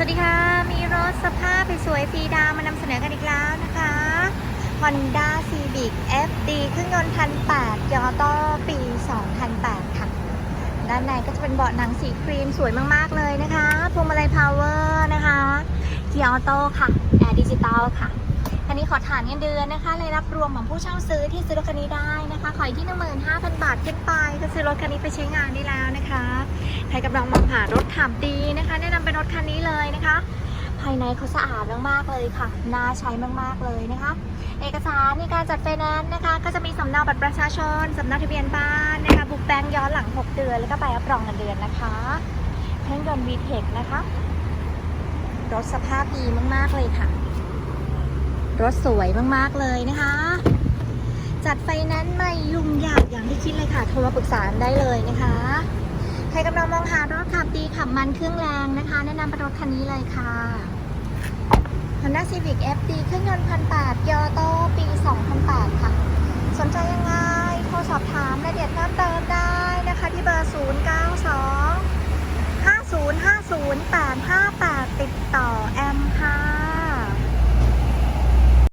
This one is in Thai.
สวัสดีค่ะ มีรถสภาพสวยๆสีดำมานำเสนอกันอีกแล้วนะคะ Honda Civic FD เครื่องยนต์พันแปดยอโต้ปี 2008 ค่ะ ด้านในก็จะเป็นเบาะหนังสีครีมสวยมาก ๆ เลยนะคะพวงมาลัยพาวเวอร์นะคะเกียร์ออโต้ค่ะแอร์ดิจิตอลค่ะคันนี้ขอฐานเงินเดือนนะคะรายรับรวมของผู้เช่าซื้อที่ซื้อรถคันนี้ได้นะคะขออยู่ที่15,000บาทขึ้นไปก็ซื้อรถคันนี้ไปใช้งานได้แล้วนะคะ ใครกำลังมองหารถขับดีนะคะ แนะนำเป็นรถคันนี้เลย ภายในเขาสะอาดมากๆเลยค่ะ น่าใช้มากๆเลยนะคะ เอกสารในการจัดไฟแนนซ์นะคะ ก็จะมีสำเนาบัตรประชาชนสำเนาทะเบียนบ้านนะคะ บุกแบงก์ย้อนหลัง 6 เดือน แล้วก็ใบรับรองเงินเดือนนะคะเครื่องยนต์ VTEC นะคะ รถสภาพดีมากๆเลยค่ะ รถสวยมากๆเลยนะคะจัดไฟแนนซ์ไม่ยุ่งยากอย่างที่คิดเลยค่ะ โทรมาปรึกษาได้เลยนะคะ รกำลังมองหารถขับดีขับมันเครื่องแรงนะคะ แนะนำเป็นรถคันนี้เลยค่ะ Honda Civic FD เครื่องยนต์พันแปดยอโต้